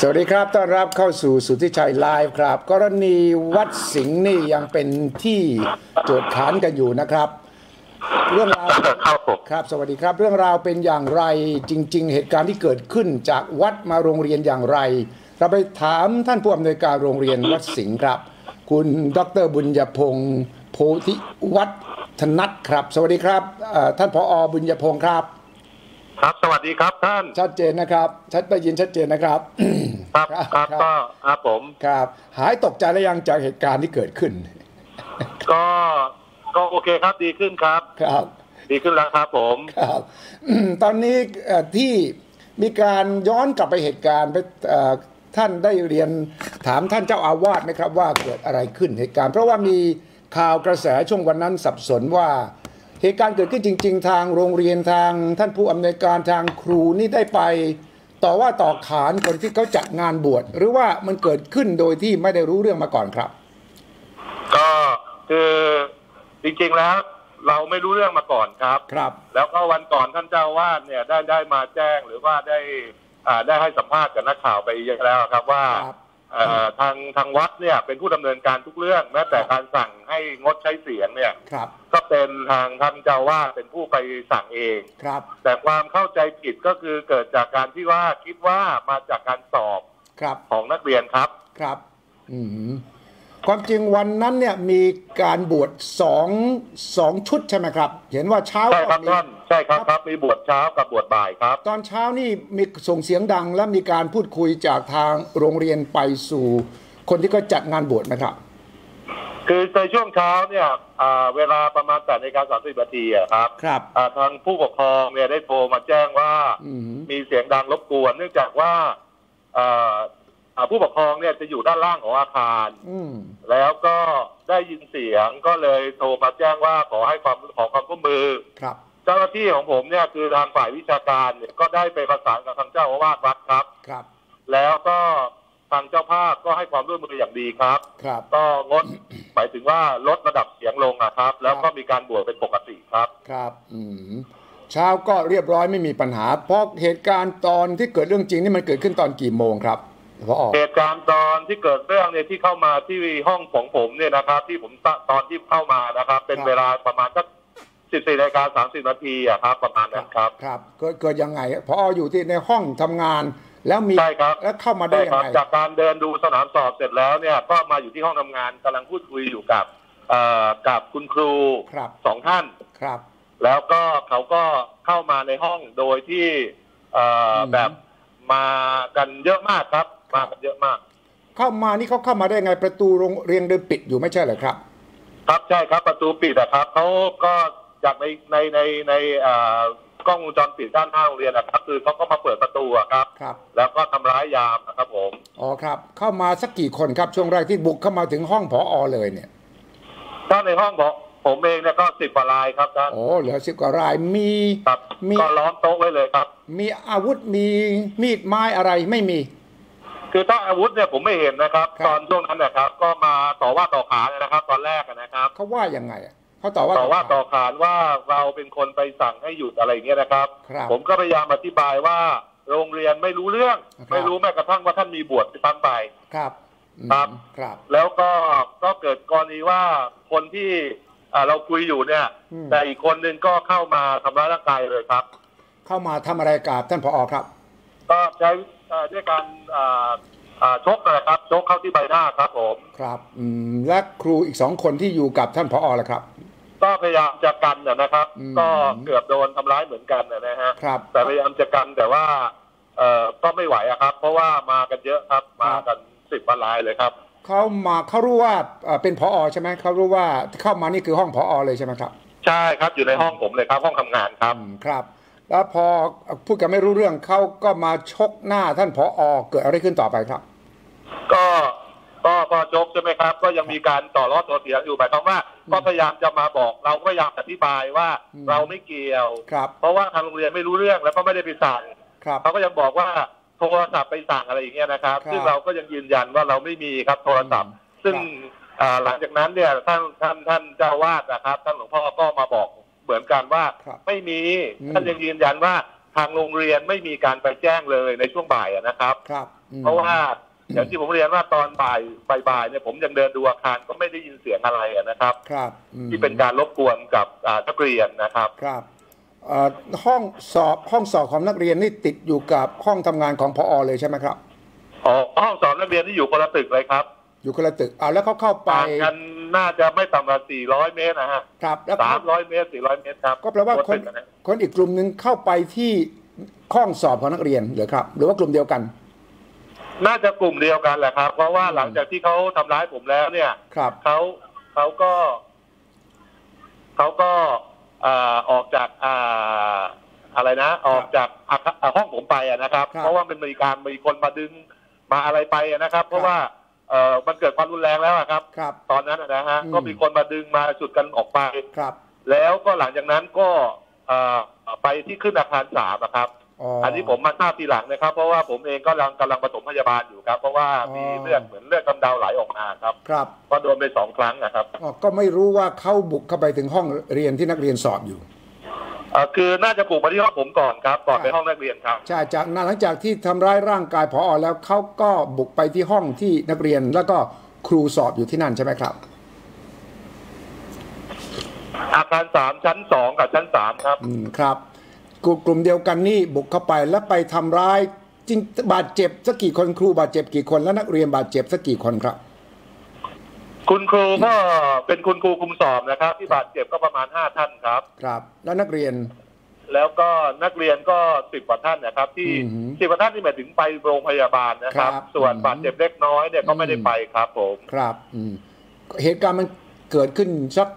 สวัสดีครับ ต้อนรับเข้าสู่สุทธิชัยไลฟ์ครับ กรณีวัดสิงห์นี่ยังเป็นที่โจทย์ขานกันอยู่นะครับ เรื่องราวครับครับ สวัสดีครับ เรื่องราวเป็นอย่างไรจริง ๆ เหตุการณ์ที่เกิดขึ้นจากวัดมาโรงเรียนอย่างไร เราไปถามท่านผู้อำนวยการโรงเรียนวัดสิงห์ครับ คุณดรบุญญพงศ์โพธิวัฒนัทครับ สวัสดีครับท่านผอบุญญพงศ์ครับ ครับสวัสดีครับท่าน ชัดเจนนะครับ ชัดได้ยินชัดเจนนะครับครับครับ ครับครับก็ครับผมครับ หายตกใจแล้วยังจากเหตุการณ์ที่เกิดขึ้น ก็ก็โอเคครับดีขึ้นครับ ครับ ดีขึ้นแล้วครับผมครับอืมตอนนี้เอ่อที่มีการย้อนกลับไปเหตุการณ์ไปเอ่อท่านได้เรียนถามท่านเจ้าอาวาสไหมครับว่าเกิดอะไรขึ้นเหตุการณ์ เพราะว่ามีข่าวกระแสช่วงวันนั้นสับสนว่า เหตุการณ์เกิดขึ้นจริง ๆ ทางโรงเรียนทางท่านผู้อำนวยการทางครูนี่ได้ไป ต่อว่าต่อขานคนที่เขาจัดงานบวชหรือว่ามันเกิดขึ้นโดยที่ไม่ได้รู้เรื่องมาก่อนครับ ก็คือจริงๆแล้วเราไม่รู้เรื่องมาก่อนครับ ครับ แล้วก็วันก่อนท่านเจ้าวาดเนี่ยได้ได้มาแจ้งหรือว่าได้อ่าได้ให้สัมภาษณ์กับนักข่าวไปเยอะแล้วครับว่าครับเอ่อ ทางทางวัดเนี่ยเป็นผู้ดำเนินการทุกเรื่องแม้แต่การสั่งให้งดใช้เสียงเนี่ยครับก็เป็นทางท่านเจ้าวาดเป็นผู้ไปสั่งเองครับ แต่ความเข้าใจผิดก็คือเกิดจากการที่ว่าคิดว่ามาจากการสอบครับของนักเรียนครับครับ อืม ความจริงวันนั้นเนี่ยมีการบวชสองสองชุดใช่ไหมครับ เห็นว่าเช้าใช่ครับมีท่านใช่ครับครับมีบวชเช้ากับบวชบ่ายครับ ตอนเช้านี่มีส่งเสียงดังและมีการพูดคุยจากทางโรงเรียนไปสู่คนที่ก็จัดงานบวชนะครับ คือในช่วงเช้าเนี่ยอ่าเวลาประมาณแปดนาฬิกาสามสิบนาทีอะครับครับอ่าทางผู้ปกครองเนี่ยได้โทรมาแจ้งว่าอืมมีเสียงดังรบกวน เนื่องจากว่าอ่าอ่า ผู้ปกครองเนี่ยจะอยู่ด้านล่างของอาคาร อืม แล้วก็ได้ยินเสียงก็เลยโทรมาแจ้งว่าขอให้ความขอความร่วมมือ ครับ เจ้าหน้าที่ของผมเนี่ยคือทางฝ่ายวิชาการเนี่ยก็ได้ไปประสานกับทางเจ้าอาวาสวัดครับ ครับ แล้วก็ทางเจ้าภาพก็ให้ความร่วมมืออย่างดีครับ ครับ ก็งด หมายถึงว่าลดระดับเสียงลงอะครับ แล้วก็มีการบวชเป็นปกติครับ ครับ อืม เช้าก็เรียบร้อยไม่มีปัญหา เพราะเหตุการณ์ตอนที่เกิดเรื่องจริงนี่มันเกิดขึ้นตอนกี่โมงครับ พออเหตุการณ์ตอนที่เกิดเรื่องเนี่ยที่เข้ามาที่ห้องของผมเนี่ยนะครับ ที่ผมตตอนที่เข้ามานะครับ เป็นเวลาประมาณสักสิบสี่นาฬิกาสามสิบนาทีอะครับ ประมาณนั้นครับครับ เกิดเกิดยังไงพออยู่ที่ในห้องทำงาน แล้วมีใช่ครับแล้วเข้ามาได้ใช่ยัคงรับไงจากการเดินดูสนามสอบเสร็จแล้วเนี่ย ก็มาอยู่ที่ห้องทำงานกำลังพูดคุยอยู่กับเอ่อกับคุณครูครับสองท่านครับ แล้วก็เขาก็เข้ามาในห้องโดยที่เอ่ออืมแบบมากันเยอะมากครับ มากันเยอะมาก เข้ามานี่เขาเข้ามาได้ไงประตูโรงเรียนเดินปิดอยู่ไม่ใช่เหรอครับ ครับใช่ครับประตูปิดอะครับเขาก็จากในในในในเอ่อกล้องวงจรปิดด้านหน้าโรงเรียนนะครับ คือเขาก็มาเปิดประตูอะครับครับ แล้วก็ทำร้ายยามนะครับผมอ๋อครับ เข้ามาสักกี่คนครับช่วงแรกที่บุกเข้ามาถึงห้องผอเลยเนี่ยถ้าในห้องผมผมเองเนี่ยก็สิบกว่ารายครับท่านโอ้เหลือสิบกว่ารายมีครับมีก็ล้อมโต๊ะไว้เลยครับ มีอาวุธมีมีดไม้อะไรไม่มี คือถ้าอาวุธเนี่ยผมไม่เห็นนะครับ ครับ ตอนช่วงนั้นนะครับ ก็มาต่อว่าต่อขานนะครับ ตอนแรกอะนะครับ เขาว่ายังไงอะเขาต่อว่า ต่อว่าต่อขนขานว่าเราเป็นคนไปสั่งให้หยุดอะไรอย่างเงี้ยนะครับ ครับผมก็พยายามอธิบายว่าโรงเรียนไม่รู้เรื่อง ครับ ไม่รู้แม้กระทั่งว่าท่านมีบวชไปซ้ำไป ครับอืมครับ ครับ แล้วก็ก็เกิดกรณีว่าคนที่อ่าเราคุยอยู่เนี่ย อืม แต่อีกคนหนึ่งก็เข้ามาทำร้ายร่างกายเลยครับ เข้ามาทำอะไรกับท่านผอครับ ก็ใช้เอ่อ ด้วยการอ่าอ่าชกนะครับชกเข้าที่ใบหน้าครับผมครับอืมและครูอีกสองคนที่อยู่กับท่านผอล่ะครับ ก็พยายามจะกันนะนะครับอืมก็เกือบโดนทำร้ายเหมือนกันนะฮะครับแต่พยายามจะกันแต่ว่าเอ่อก็ไม่ไหวอะครับ เพราะว่ามากันเยอะครับมากันสิบรายเลยครับเขามาเขารู้ว่าเอ่อเป็นผอใช่ไหมเขารู้ว่าเข้ามานี่คือห้องผอเลยใช่ไหมครับ ใช่ครับอยู่ในห้องผมเลยครับห้องทำงานครับอืมครับ แล้วพอพูดกันไม่รู้เรื่องเขาก็มาชกหน้าท่านผอเกิดอะไรขึ้นต่อไปครับ ก็ก็พอจกใช่ไหมครับ ก็ยังมีการต่อรอดตัวเถียงอยู่หมายความว่าก็พยายามจะมาบอกเราก็พยายามอธิบายว่าอืมเราไม่เกี่ยวครับเพราะว่าทางโรงเรียนไม่รู้เรื่องแล้วก็ไม่ได้ไปสั่งครับเขาก็ยังบอกว่าโทรศัพท์ไปสั่งอะไรอย่างเงี้ยนะครับครับ ซึ่งเราก็ยังยืนยันว่าเราไม่มีครับโทรศัพท์ ซึ่งอ่าหลังจากนั้นเนี่ยท่านท่านท่านเจ้าวาดนะครับ ท่านหลวงพ่อก็มาบอก เหมือนกันว่าครับไม่มีอืม ท่านยังยืนยันว่าทางโรงเรียนไม่มีการไปแจ้งเลยในช่วงบ่ายอะนะครับ ครับอืม เพราะว่าอย่างที่ผมเรียนว่าตอนบ่ายบ่ายๆเนี่ยผมยังเดินดูอาคารก็ไม่ได้ยินเสียงอะไรอะนะครับ ครับอืมที่เป็นการรบกวนกับอ่านักเรียนนะครับ ครับเอ่อห้องสอบห้องสอบของนักเรียนนี่ติดอยู่กับห้องทำงานของพอเลยใช่ไหมครับ อ๋อห้องสอนนักเรียนที่อยู่คนละตึกเลยครับ อยู่คนละตึกอ่าแล้วเขาเข้าไปต่างกันน่าจะไม่ต่ำกว่า 400 เมตรนะฮะครับแล้วเขา300 เมตร 400 เมตรครับก็แปลว่าคนตึกอะะคนอีกกลุ่มหนึ่งเข้าไปที่ห้องสอบของนักเรียนเหรือครับ หรือว่ากลุ่มเดียวกัน น่าจะกลุ่มเดียวกันแหละครับ เพราะว่าหลังจากที่เขาทำร้ายผมแล้วเนี่ยครับเขาเขาก็เขาก็อ่าออกจากอ่าอะไรนะ ออกจากอาคอ่าห้องผมไปอะนะครับครับ เพราะว่ามันมีการมีคนมาดึงมาอะไรไปอะนะครับ เพราะว่า เออมันเกิดความรุนแรงแล้วอะครับ ครับ ตอนนั้นอะนะฮะอืม ก็มีคนมาดึงมาจุดกันออกไป ครับ แล้วก็หลังจากนั้นก็เอ่อไปที่ขึ้นอาคารสามอะครับ อ๋ออันนี้ผมมาทราบทีหลังนะครับ เพราะว่าผมเองก็กำลังกำลังปฐมพยาบาลอยู่ครับ เพราะว่าอ๋อมีเลือดเหมือนเลือดกำเดาไหลออกมาครับ ครับก็โดนไปสองครั้งนะครับ อ๋อก็ไม่รู้ว่าเขาบุกเข้าไปถึงห้องเรียนที่นักเรียนสอบอยู่ เอ่อคือน่าจะปลูกมาที่ห้องผมก่อนครับก่อนไปห้องนักเรียนครับ ใช่จากนั้นหลังจากที่ทำร้ายร่างกายพอแล้วเขาก็บุกไปที่ห้องที่นักเรียนแล้วก็ครูสอบอยู่ที่นั่นใช่ไหมครับ อาคารสามชั้นสองกับชั้นสามครับ อืมครับกลุ่มกลุ่มเดียวกันนี่บุกเข้าไปแล้วไปทำร้ายจริงบาดเจ็บสักกี่คนครูบาดเจ็บกี่คนแล้วนักเรียนบาดเจ็บสักกี่คนครับ คุณครูก็เป็นคุณครูคุมสอบนะครับ ที่บาดเจ็บก็ประมาณห้าท่านครับ ครับ แล้วนักเรียน แล้วก็นักเรียนก็สิบกว่าท่านนะครับ ที่อือหือสิบกว่าท่านที่หมายถึงไปโรงพยาบาลนะครับ ครับส่วนอืมบาดเจ็บเล็กน้อยเนี่ยก็ไม่ได้อืมไปครับผม ครับอืมเหตุการณ์มันเกิดขึ้นสัก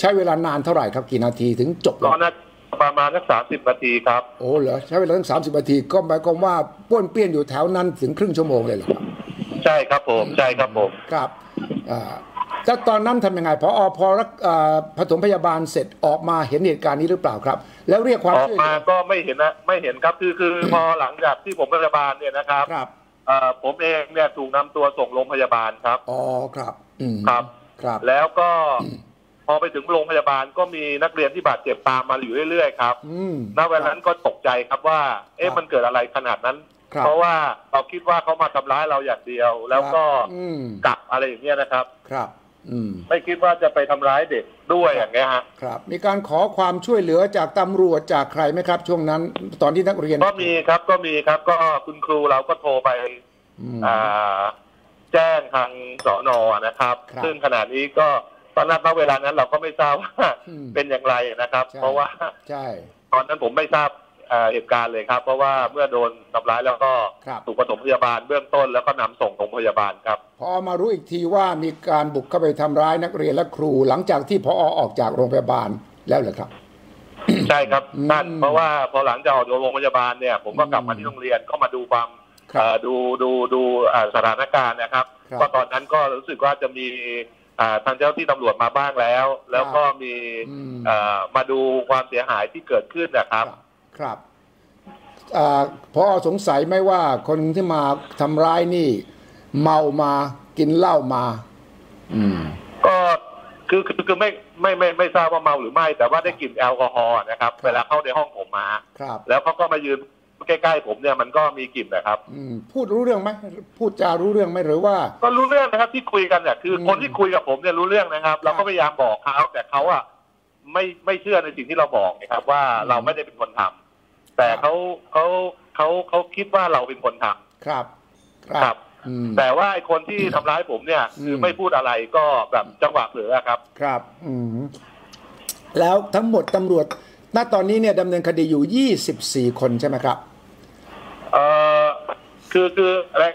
ใช้เวลานานเท่าไหร่ครับกี่นาทีถึงจบลก็งน่าประมาณสักสามสิบนาทีครับ โอ้เหรอใช้เวลาตั้งสามสิบนาทีก็หมายความว่าป้วนเปี้ยนอยู่แถวนั้นถึงครึ่งชั่วโมงเลยเหรอครับ ใช่ครับผม ใช่ครับผม ครับอ่า แล้วตอนนั้นทำยังไงพอพอรักอ่าผสมพยาบาลเสร็จออกมาเห็นเหตุการณ์นี้หรือเปล่าครับ แล้วเรียกความออกช่วยเหมาลือก็ไม่เห็นนะไม่เห็นครับคือคือพอหลังจากที่ผมพยาบาลเนี่ยนะครับครับเอ่อผมเองเนี่ยถูกนำตัวส่งโรงพยาบาลครับอ๋อครับอืมครับครับ แล้วก็พอไปถึงโรงพยาบาลก็มีนักเรียนที่บาดเจ็บตามมาอยู่เรื่อยๆครับอืมณเวลานั้นก็ตกใจครับว่า เอ๊ะครับมันเกิดอะไรขนาดนั้นครับ เพราะว่าเราคิดว่าเขามาทำร้ายเราอย่างเดียว แล้วก็อืมกลับอะไรอย่างเงี้ยนะครับ ครับอืมไม่คิดว่าจะไปทำร้ายเด็กด้วยอย่างเงี้ยฮะครับ มีการขอความช่วยเหลือจากตำรวจจากใครไหมครับ ช่วงนั้น ตอนที่นักเรียนก็มีครับก็มีครับ ก็คุณครูเราก็โทรไปอืมอ่าแจ้งทางสอนอนะครับครับ ซึ่งขณะนี้ก็ตอนนั้นณเวลานั้นเราก็ไม่ทราบว่าอืมเป็นอย่างไรนะครับใช่เพราะว่าใช่ตอนนั้นผมไม่ทราบ เอ่อเหตุการณ์เลยครับ เพราะว่าเมื่อโดนทำร้ายแล้วก็ครับถูกปฐมพยาบาลเบื้องต้นแล้วก็นำส่งโรงพยาบาลครับพอมารู้อีกทีว่ามีการบุกเข้าไปทำร้ายนักเรียนและครู หลังจากที่พอออกจากโรงพยาบาลแล้วเหรอครับ ใช่ครับอืมท่านเพราะว่าพอหลังจากออกจากโรงพยาบาลเนี่ย ผมก็กลับมาอืมที่โรงเรียนก็มาดูความครับเอ่อดูดูดูอ่าสถานการณ์นะครับครับก็ตอนนั้นก็รู้สึกว่าจะมีอ่าทางเจ้าที่ตำรวจมาบ้างแล้ว แล้วก็มีอืมเอ่อมาดูความเสียหายที่เกิดขึ้นนะครับ ครับอ่าพอสงสัยไหมว่าคนที่มาทำร้ายนี่ เมามากินเหล้ามา อืม ก็คือคือคือไม่ไม่ไม่ไม่ทราบว่าเมาหรือไม่ แต่ว่าได้กลิ่นแอลกอฮอล์นะครับครับ เวลาเข้าในห้องผมมาครับ แล้วเขาก็มายืนใกล้ๆผมเนี่ยมันก็มีกลิ่นนะครับ อืม พูดรู้เรื่องไหมพูดจารู้เรื่องไหมหรือว่า ก็รู้เรื่องนะครับ ที่คุยกันเนี่ยคืออมคนที่คุยกับผมเนี่ยรู้เรื่องนะครับ เราก็พยายามบอกเขาแต่เขาอะไม่ไม่เชื่อในสิ่งที่เราบอกนะครับ ว่าเราไม่ได้เป็นคนทำ แต่เขาเขาเขาเขาคิดว่าเราเป็นคนทำครับ ครับอืมแต่ว่าไอ้คนที่ทำร้ายผมเนี่ย คือมไม่พูดอะไรก็แบบจังหวะเผลอครับ ครับ อืมแล้วทั้งหมดตำรวจณตอนนี้เนี่ยดำเนินคดีอยู่ 24 คนใช่ไหมครับเอ่อคือคืออะไร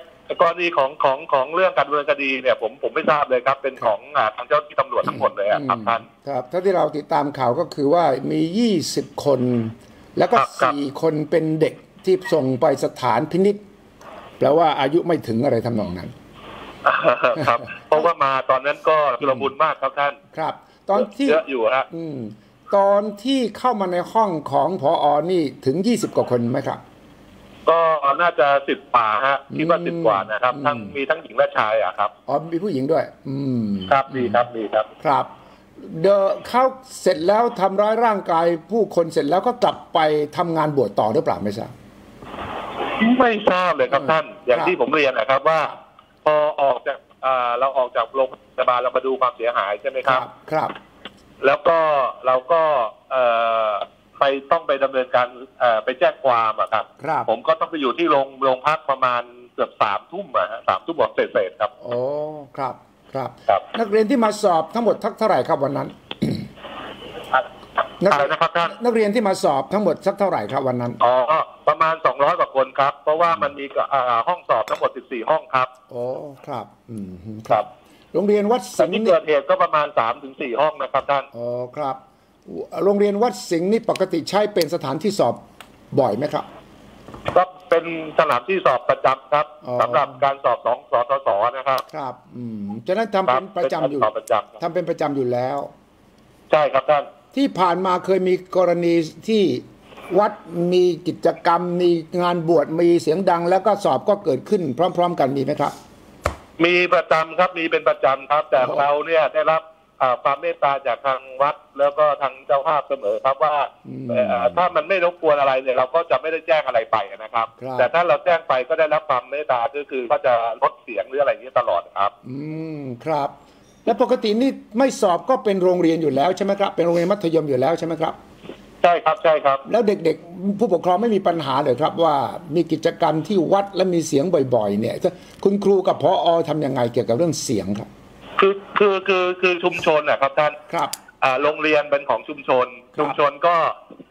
กรณีของของของเรื่องการดำเนินคดีเนี่ยผมผมไม่ทราบเลยครับ เป็นของอ่าทางเจ้าหน้าที่ตำรวจทั้งหมดเลยอะครับท่านครับถ้าที่เราติดตามข่าวก็คือว่ามี 20 คน แล้วก็ครับครับ4คนเป็นเด็กที่ส่งไปสถานพินิษแปลว่าอายุไม่ถึงอะไรทำนองนั้น ครับ เพราะว่ามาตอนนั้นก็ชุลมุนมากครับท่านครับ ตอนที่เยอะอยู่ฮะอืมตอนที่เข้ามาในห้องของพออนี่ถึง20กว่าคนไหมครับ ก็น่าจะสิบกว่าฮะคิดว่าอืมสิบกว่านะครับ ทั้งอืมมีทั้งหญิงและชายอะครับอ๋อมีผู้หญิงด้วย อืม ครับดีครับดีครับครับ เดอเขาเสร็จแล้วทำร้ายร่างกายผู้คนเสร็จแล้วก็กลับไปทำงานบวชต่อหรือเปล่าไม่ทราบไม่ทราบเลยครับท่าน อย่างครับที่ผมเรียนนะครับว่า พอออกจากอ่าเราออกจากโรงพยาบาลเรามาดูความเสียหายใช่ไหมครับ ครับ แล้วก็เราก็เอ่อไปต้องไปดำเนินการเอ่อไปแจ้งความอะครับครับ ผมก็ต้องไปอยู่ที่โรงโรงพักประมาณเกือบสามทุ่มอะฮะสามทุ่มบอกเศษๆครับ โอ้ ครับ ครับครับ นักเรียนที่มาสอบทั้งหมดทักเท่าไหร่ครับวันนั้นนักอะไรนะครับท่านนักเรียนที่มาสอบทั้งหมดสักเท่าไหร่ครับวันนั้นอ๋อประมาณสองร้อยกว่าคนครับ เพราะว่ามันมีอ่าห้องสอบทั้งหมดสิบสี่ห้องครับโอ้ครับ อืมครับ โรงเรียนวัดแต่สิงห์ที่นี่เกิดเหตุก็ประมาณสามถึงสี่ห้องนะครับท่านอ๋อครับ โรงเรียนวัดสิงห์นี่ปกติใช้เป็นสถานที่สอบบ่อยไหมครับ ก็เป็นสนามที่สอบประจำครับอ๋อ สำหรับการสอบสองสสสนะครับ ครับ อืมฉะนั้นทำเป็นประจำอยู่เป็นการสอบประจำครับ ทำเป็นประจำอยู่แล้ว ใช่ครับท่าน ที่ผ่านมาเคยมีกรณีที่วัดมีกิจกรรม มีงานบวชมีเสียงดัง แล้วก็สอบก็เกิดขึ้นพร้อม ๆ กันมีไหมครับ มีประจำครับมีเป็นประจำครับ แต่อ๋อเราเนี่ยได้รับอ่า ความเมตตาจากทางวัดแล้วก็ทางเจ้าภาพเสมอครับว่าเอ่อถ้ามันไม่รบกวนอะไรเนี่ยเราก็จะไม่ได้แจ้งอะไรไปนะครับครับ แต่ถ้าเราแจ้งไปก็ได้รับความเมตตาก็คือก็จะลดเสียงหรืออะไรอย่างนี้ตลอดครับ อืมครับ แล้วปกตินี่ไม่สอบก็เป็นโรงเรียนอยู่แล้วใช่ไหมครับเป็นโรงเรียนมัธยมอยู่แล้วใช่ไหมครับใช่ครับใช่ครับ แล้วเด็กๆ ผู้ปกครองไม่มีปัญหาเลยครับ ว่ามีกิจกรรมที่วัดและมีเสียงบ่อย ๆ เนี่ยคุณครูกับพออทำยังไงเกี่ยวกับเรื่องเสียงครับ คือคือคือคือชุมชนนะครับท่านครับอ่าโรงเรียนเป็นของชุมชนครับชุมชนก็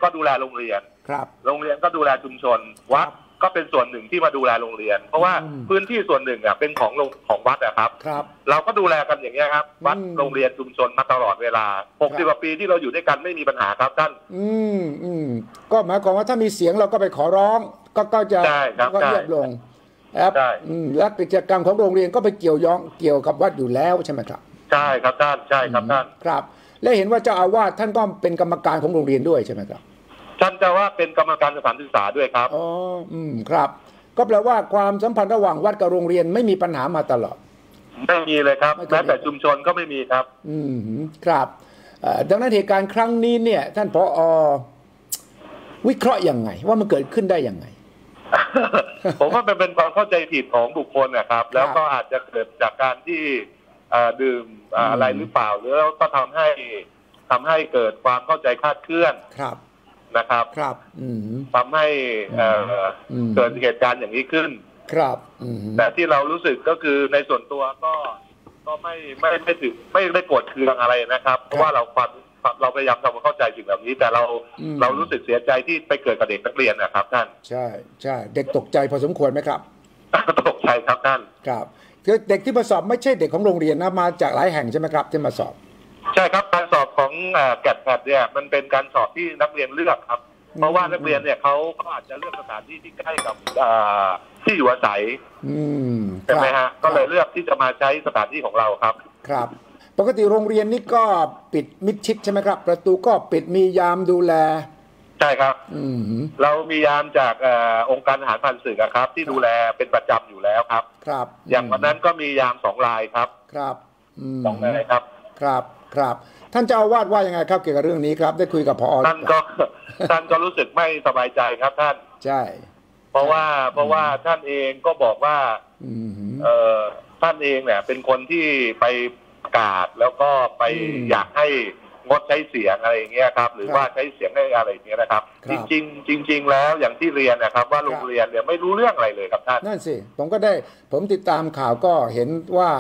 ก็ดูแลโรงเรียนครับ โรงเรียนก็ดูแลชุมชนวัดก็เป็นส่วนหนึ่งที่มาดูแลโรงเรียน เพราะว่าอืมพื้นที่ส่วนหนึ่งอะเป็นของโรงของวัดอะครับครับ เราก็ดูแลกันอย่างเงี้ยครับ วัดอืมโรงเรียนชุมชนมาตลอดเวลาครับ60กว่าปีที่เราอยู่ด้วยกันไม่มีปัญหาครับท่าน อืมอืมก็หมายความว่าถ้ามีเสียงเราก็ไปขอร้อง ก็ก็จะใช่ครับก็ใช่เงียบลง ครับใช่อืมและกิจกรรมของโรงเรียนก็ไปเกี่ยวย้องเกี่ยวกับวัดอยู่แล้วใช่ไหมครับใช่ครับท่านใช่ครับท่าน ครับ และเห็นว่าเจ้าอาวาสท่านก็เป็นกรรมการของโรงเรียนด้วยใช่ไหมครับท่านจะว่าเป็นกรรมการสถานศึกษาด้วยครับ อ๋ออืมครับ ก็แปลว่าความสัมพันธ์ระหว่างวัดกับโรงเรียนไม่มีปัญหามาตลอด ไม่มีเลยครับไม่เคยมีแม้แต่ชุมชนก็ไม่มีครับ อืมครับเอ่อดังนั้นเหตุการณ์ครั้งนี้เนี่ย ท่านพออวิเคราะห์ยังไง ว่ามันเกิดขึ้นได้ยังไง ผมว่ามันเป็นความเข้าใจผิดของบุคคลนะครับ แล้วก็อาจจะเกิดจากการที่เอ่อดื่มเอ่ออืมอะไรหรือเปล่าหรือแล้วก็ทำให้ทำให้เกิดความเข้าใจคลาดเคลื่อนครับนะครับครับอืมทำให้เอ่ออมเกิดเหตุการณ์อย่างนี้ขึ้น ครับอืมแต่ที่เรารู้สึกก็คือในส่วนตัวก็ก็ไม่ไม่ไม่ถึงไม่ได้โกรธเคืองอะไรนะครับ เพราะว่าเราความ เราพยายามทำความเข้าใจสิ่งเหล่านี้ แต่เราอืมเรารู้สึกเสียใจที่ไปเกิดกับเด็กนักเรียนนะครับท่านใช่ใช่เด็กตกใจพอสมควรไหมครับตกใจครับท่านครับคือเด็กที่มาสอบไม่ใช่เด็กของโรงเรียนนะมาจากหลายแห่งใช่ไหมครับที่มาสอบ ใช่ครับการสอบของแกดแพดเนี่ยมันเป็นการสอบที่นักเรียนเลือกครับ เพราะว่านักเรียนเนี่ยเขาเขาอาจจะเลือกสถานที่ที่ใกล้กับอ่าที่อยู่อาศัยอืมใช่ไหมครัฮะบก็เลยเลือกที่จะมาใช้สถานที่ของเราครับ ครับ ปกติโรงเรียนนี่ก็ปิดมิดชิดใช่ไหมครับ ประตูก็ปิดมียามดูแล ใช่ครับ อืมเรามียามจากเออองค์การทหารพันศึกอะครับ ที่ดูแลเป็นประจำอยู่แล้วครับ ครับอย่างวันนั้นก็มียามสองรายครับครับมสองรายครับ ครับครับ ท่านเจ้าอาวาสว่ายังไงครับเกี่ยวกับเรื่องนี้ครับ ได้คุยกับพอท่านก็ ท่านก็รู้สึกไม่สบายใจครับท่าน ใช่ เพราะว่าเพราะว่าท่านเองก็บอกว่า อืมเออท่านเองเนี่ยเป็นคนที่ไป ประกาศแล้วก็ไปอืมอยากให้งดใช้เสียงอะไรอย่างเงี้ยครับ หรือครับว่าใช้เสียงให้อะไรอย่างเงี้ยนะครับครัจบริงๆจริงๆแล้วอย่างที่เรียนนะครับ ว่าครับโรงเรียนเนี่ยไม่รู้เรื่องอะไรเลยครับท่านนั่นสิผมก็ได้ผมติดตามข่าวก็เห็นว่า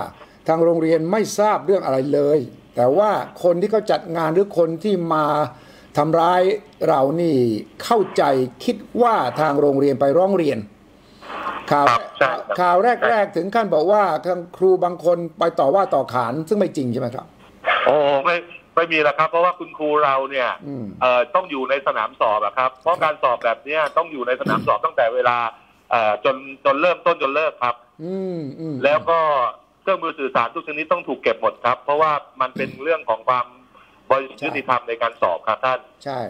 ทางโรงเรียนไม่ทราบเรื่องอะไรเลย แต่ว่าคนที่เขาจัดงานหรือคนที่มาทำร้ายเรานี่เข้าใจคิดว่าทางโรงเรียนไปร้องเรียน ข่าวครับใช่ครับข่าวแรก ๆ ถึงขั้นบอกว่าทางครูบางคนไปต่อว่าต่อขานซึ่งไม่จริงใช่ไหมครับ โอ้ไม่ไม่มีแล้วครับ เพราะว่าคุณครูเราเนี่ยอืม เอ่อต้องอยู่ในสนามสอบอะครับ เพราะการสอบแบบเนี้ยต้องอยู่ในสนามสอบตั้งแต่เวลาเอ่อจนจนเริ่มต้นจนเลิกครับ อืมอืม แล้วก็เครื่องมือสื่อสารทุกชนิดต้องถูกเก็บหมดครับ เพราะว่ามันเป็นเรื่องของความบริสุทธิ์ยุติธรรมในการสอบครับท่าน ใช่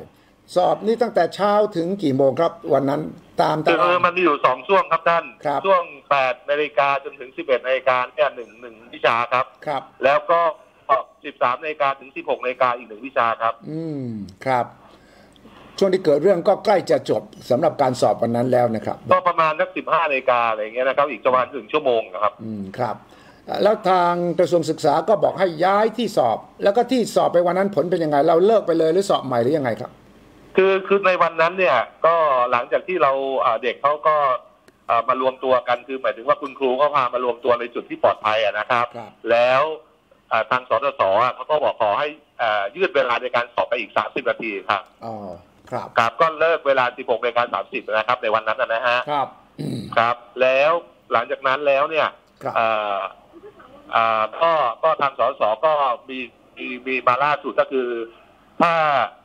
สอบนี่ตั้งแต่เช้าถึงกี่โมงครับ วันนั้นตามคืตารางอมันมีอยู่สองช่วงครับท่านครับช่วงแปดนาฬิกาจนถึงสิบเอ็ดนาฬิกาเนี่ยหนึ่งหนึ่งวิชาครับครับ แล้วก็พอบ13นาฬิกาถึง16นาฬิกาอีกหนึ่งวิชาครับ อืมครับ ช่วงที่เกิดเรื่องก็ใกล้จะจบสำหรับการสอบวันนั้นแล้วนะครับ ก็ประมาณนัก15นาฬิกาอะไรอย่างเงี้ยนะครับ อีกประมาณถึงชั่วโมงนะครับ อืมครับอะแล้วทางกระทรวงศึกษาก็บอกให้ย้ายที่สอบ แล้วก็ที่สอบไปวันนั้นผลเป็นยังไง เราเลิกไปเลยหรือสอบใหม่หรือยังไงครับ คือคือในวันนั้นเนี่ยก็หลังจากที่เราอ่าเด็กเขาก็อ่ามารวมตัวกันคือหมายถึงว่าคุณครูก็พามารวมตัวในจุดที่ปลอดภัยอะนะครับครับ แล้วอ่าทางสสสอะเขาก็บอกขอให้อ่ายืดเวลาในการสอบไปอีก 30 นาทีครับอ๋อครับครับก็เลิกเวลา 16นาฬิกา30 นะครับ ในวันนั้นนะนะฮะครับอืมครับ แล้วหลังจากนั้นแล้วเนี่ยครับอ่าอ่าก็ก็ทางสสก็มีมีมีมาล่าสุดก็คือ ถ้า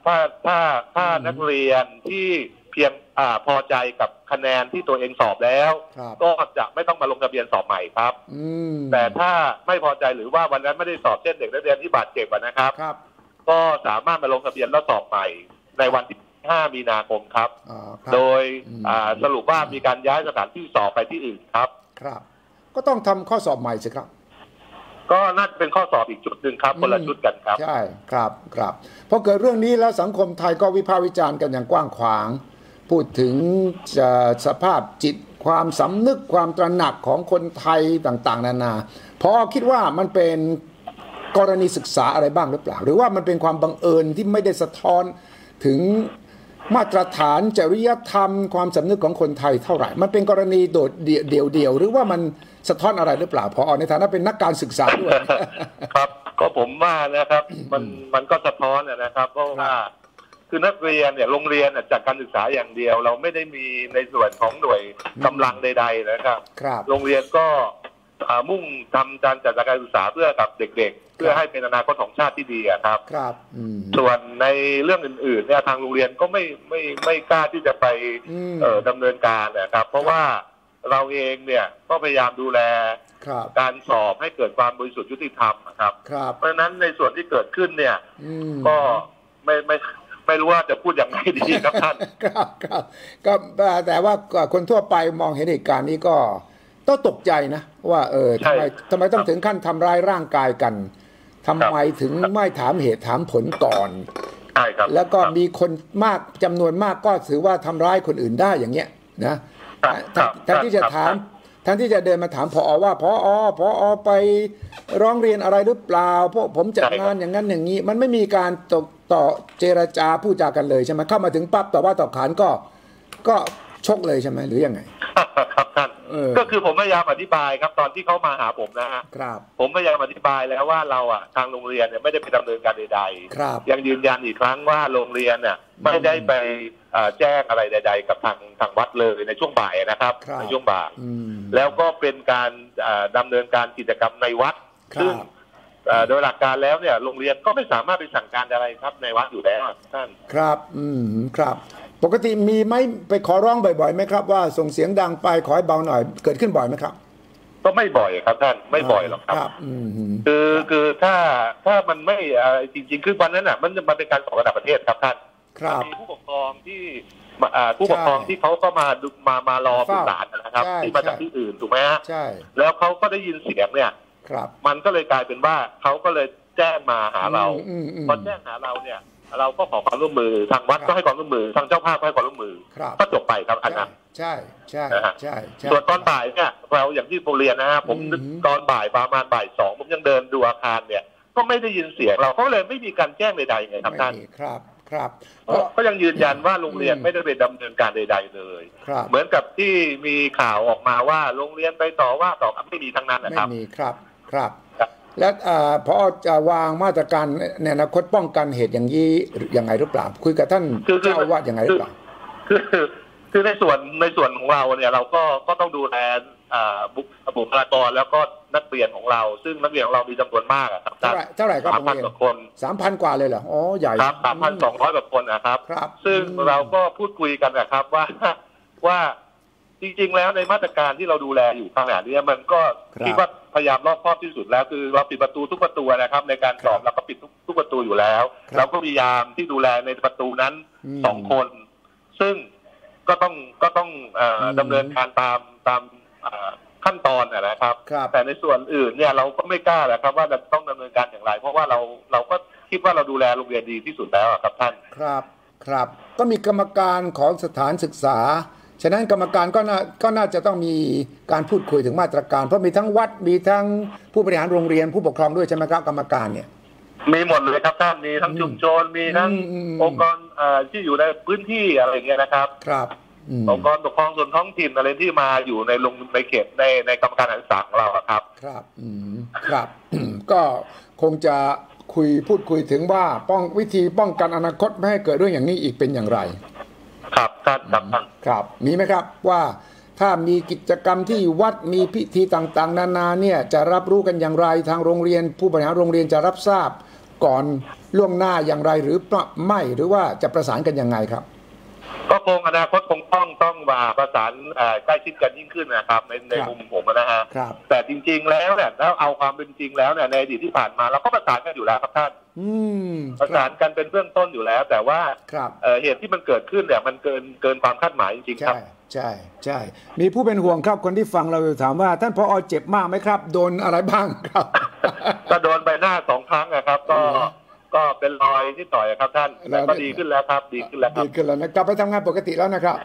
ถ้าถ้าถ้านักเรียนที่เพียงอ่าพอใจกับคะแนนที่ตัวเองสอบแล้ว ครับ ก็จะไม่ต้องมาลงทะเบียนสอบใหม่ครับ อืมแต่ถ้าไม่พอใจหรือว่าวันนั้นไม่ได้สอบเช่นเด็กนักเรียนที่บาดเจ็บอะนะครับ ครับ ก็สามารถมาลงทะเบียนแล้วสอบใหม่ ในวันที่ 5 มีนาคมครับอ๋อครับ โดยอืม อ่าสรุปว่ามีการย้ายสถานที่สอบไปที่อื่นครับ ครับ ก็ต้องทำข้อสอบใหม่สิครับ ก็น่าจะเป็นข้อสอบอีกชุดหนึ่งครับคนละชุดกันครับ ใช่ครับครับพอเกิดเรื่องนี้แล้วสังคมไทยก็วิพากษ์วิจารณ์กันอย่างกว้างขวาง พูดถึงจะสภาพจิตความสำนึกความตระหนักของคนไทยต่าง ๆ นานาพอคิดว่ามันเป็นกรณีศึกษาอะไรบ้างหรือเปล่า หรือว่ามันเป็นความบังเอิญที่ไม่ได้สะท้อนถึง มาตรฐานจริยธรรม ความสำนึกของคนไทยเท่าไหร่ มันเป็นกรณีโดดเดี่ยวเดี่ยวๆหรือว่ามันสะท้อนอะไรหรือเปล่าพอในฐานะเป็นนักการศึกษาด้วยครับ ก็ผมว่านะครับ มันมันก็สะท้อนอะนะครับเพราะว่าคือนักเรียนเนี่ยโรงเรียนเนี่ยจากการศึกษาอย่างเดียว เราไม่ได้มีในส่วนของหน่วยกำลังใด ๆ นะครับครับ โรงเรียนก็อ่า มุ่งทำการจัดการศึกษาเพื่อกับเด็ก ๆ เพื่อให้เป็นอนาคตของชาติที่ดีอะครับ ครับอืมส่วนในเรื่องอื่นๆเนี่ยทางโรงเรียนก็ไม่ไม่ไม่กล้าที่จะไปอืมเอ่อดำเนินการนะครับ เพราะว่าเราเองเนี่ยก็พยายามดูแลครับการสอบให้เกิดความบริสุทธิ์ยุติธรรมนะครับครับเพราะฉะนั้นในส่วนที่เกิดขึ้นเนี่ยอืมก็ไม่ไม่ไม่รู้ว่าจะพูดอย่างไรดีครับท่านครับครับก็แต่ว่าคนทั่วไปมองเห็นเหตุการณ์นี้ก็ ต้องตกใจนะ ว่าเออใช่ทำไมทำไมต้องถึงขั้นทำร้ายร่างกายกันทำไมถึงไม่ถามเหตุถามผลก่อนใช่ครับ แล้วก็ครับมีคนมากจำนวนมากก็ถือว่าทำร้ายคนอื่นได้อย่างเงี้ยนะครับแทนแทนที่จะครับถามครับแทนที่จะเดินมาถามพอว่าพอพอไปร้องเรียนอะไรหรือเปล่าพวกผมจัดงานอย่างนั้นอย่างนี้ มันไม่มีการตกต่อเจรจาพูดจากันเลยใช่ไหมเข้ามาถึงปั๊บต่อว่าต่อขานก็ ก็ชกเลยใช่ไหมหรือยังไงครับท่านเออ ก็คือผมพยายามอธิบายครับ ตอนที่เขามาหาผมนะฮะครับผมพยายามอธิบายแล้วว่าเราอะทางโรงเรียนเนี่ยไม่ได้ไปดำเนินการใดครับๆยังยืนยันอีกครั้งว่าโรงเรียนเนี่ยไม่ได้ไปเอ่อแจ้งอะไรใด ๆ กับทางทางวัดเลยในช่วงบ่ายนะครับครับในช่วงบ่ายอืมแล้วก็เป็นการเอ่อดำเนินการกิจกรรมในวัดครับซึ่งเอ่อโดยหลักการแล้วเนี่ยโรงเรียนก็ไม่สามารถไปสั่งการอะไรครับในวัดอยู่แล้วท่านครับ อืมครับ ปกติมีไหมไปขอร้องบ่อยๆไหมครับว่าส่งเสียงดังไปขอให้เบาหน่อย เกิดขึ้นบ่อยไหมครับ ก็ไม่บ่อยครับท่านไม่บ่อยหรอกครับครับอืมคือคือถ้าถ้ามันไม่เอ่อจริง ๆ คือวันนั้นอะ มันมันเป็นการสอบระดับประเทศครับท่านครับมีผู้ปกครองที่มาอ่าผู้ปกครองใช่ที่เขาก็มาดูมา มารอเฝ้าผู้สารนะครับใช่ที่มาจากใช่ที่อื่นถูกไหมฮะใช่แล้วเขาก็ได้ยินเสียงเนี่ยครับ มันก็เลยกลายเป็นว่าเขาก็เลยแจ้งมาหาเราอืมอืมพอแจ้งหาเราเนี่ย เราก็ขอความร่วมมือทางวัดครับก็ให้ความร่วมมือทางเจ้าภาพก็ให้ความร่วมมือครับก็จบไปครับอันนั้นใช่ใช่นะฮะใช่ใช่ส่วนตอนบ่ายเนี่ยเราอย่างที่ผมเรียนนะฮะผมอืมตอนบ่ายประมาณบ่ายสองผมยังเดินดูอาคารเนี่ย ก็ไม่ได้ยินเสียงเราก็เลยไม่มีการแจ้งใดๆไงครับไม่ท่านมีครับครับเพราะก็ยังยืนยันว่าโรงเรียนอืมไม่ได้ไปดำเนินการใด ๆ เลยครับเหมือนกับที่มีข่าวออกมาว่าโรงเรียนไปต่อว่าต่อไม่มีทั้งนั้นนะไม่ครับมีครับครับครับ และเอ่อพอจะวางมาตรการในอนาคตป้องกันเหตุอย่างนี้ยังไงหรือเปล่า คุยกับท่านคือคือเจ้าอาวาสยังไงหรือเปล่าคือคือในส่วนในส่วนของเราเนี่ยเราก็ก็ต้องดูแลอ่าบุคบุคลากรแล้วก็นักเรียนของเรา ซึ่งนักเรียนของเรามีจำนวนมากอะครับเท่าไหร่เท่าไหร่ครับสามโรงพันเรียนกว่าคนสามพันกว่าเลยเหรออ๋อใหญ่ครับสามพันสองร้อยกว่าคนนะครับครับซึ่งอืมเราก็พูดคุยกันนะครับว่าว่า จริงๆ แล้วในมาตรการที่เราดูแลอยู่ขณะนี้มันก็คิดว่าพยายามรอบครอบที่สุดแล้วคือเราปิดประตูทุกประตูนะครับ ในการสอบเราก็ปิดทุกทุกประตูอยู่แล้ว เราก็พยายามที่ดูแลในประตูนั้นมสองคน ซึ่งก็ต้องก็ต้องเอ่ออมดำเนินการตามตามเอ่อขั้นตอนนะนะครับครับ แต่ในส่วนอื่นเนี่ยเราก็ไม่กล้าแหละครับ ว่าจะต้องดำเนินนินการอย่างไร เพราะว่าเราเราก็คิดว่าเราดูแลโรงเรียนดีที่สุดแล้วอะครับท่านครับครับ ก็มีกรรมการของสถานศึกษา ฉะนั้นกรรมการก็น่าก็น่าจะต้องมีการพูดคุยถึงมาตรการ เพราะมีทั้งวัดมีทั้งผู้บริหารโรงเรียนผู้ปกครองด้วยใช่ไหมครับกรรมการเนี่ย มีหมดเลยครับท่านมีทั้งชุมชนมีทั้งอืมอืมองค์กรเอ่อที่อยู่ในพื้นที่อะไรอย่างเงี้ยนะครับ ครับอืมองค์กรปกครองส่วนท้องถิ่นอะไรที่มาอยู่ในลงในเขตในในกรรมการศึกษาของเราอะครับ ครับอืมครับ ก็คงจะคุยพูดคุยถึงว่าป้องวิธีป้องกันอนาคตไม่ให้เกิดเรื่องอย่างนี้อีกเป็นอย่างไร ครับครับครับมีไหมครับว่าถ้ามีกิจกรรมที่วัดมีพิธีต่างๆ นานาเนี่ยจะรับรู้กันอย่างไรทางโรงเรียน ผู้บริหารโรงเรียนจะรับทราบก่อนล่วงหน้าอย่างไรหรือไม่หรือว่าจะประสานกันยังไงครับ คงอนาคตคงต้องต้องมาประสานเอ่อใกล้ชิดกันยิ่งขึ้นนะครับ ในในครับมุมผมนะฮะครับแต่จริง ๆ แล้วเนี่ยถ้าเอาความเป็นจริงแล้วเนี่ยในอดีตที่ผ่านมาเราก็ประสานกันอยู่แล้วครับท่านอืมประสานกันเป็นเบื้องต้นอยู่แล้ว แต่ว่าครับเอ่อเหตุที่มันเกิดขึ้นเนี่ยมันเกินเกินความคาดหมายจริงๆคใช่รับใช่ใช่มีผู้เป็นห่วงครับคนที่ฟังเราอยู่ถามว่า ท่านพอเจ็บมากไหมครับ โดนอะไรบ้างครับก็โดนใบหน้าสองครั้งนะครับ ก็อืม ก็เป็นรอยที่ต่อยครับท่านแล้แต่วก็ดีขึ้นแล้วครับ ดีขึ้นแล้วครัดีบขึ้นแล้วนะกลับไปทำงานปกติแล้วนะครับ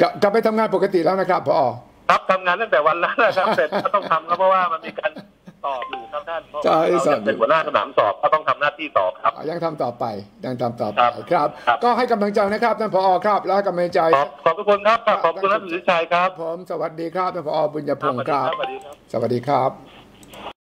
กลับกลับไปทำงานปกติแล้วนะครับพอครับทำงานตั้งแต่วันแรกนะครับเสร็จก็ต้องทำครับเพราะว่ามันมีการสอบอยู่ครับท่านเพราะใช่เราสอบอยู่เป็นหัวหน้าสนามสอบก็ต้องทำหน้าที่ต่อครับอะยังทำต่อไปยังทำต่อไปครับครับครับ ก็ให้กำลังใจนะครับท่านผอครับแล้วให้กำลังใจขอบขอบทุกคนครับขอบคุณท่านสุทธิชัยครับผมสวัสดีครับท่านผอบุญญพงศ์คครัรับบสวัสดีครับ สวัสดีครับ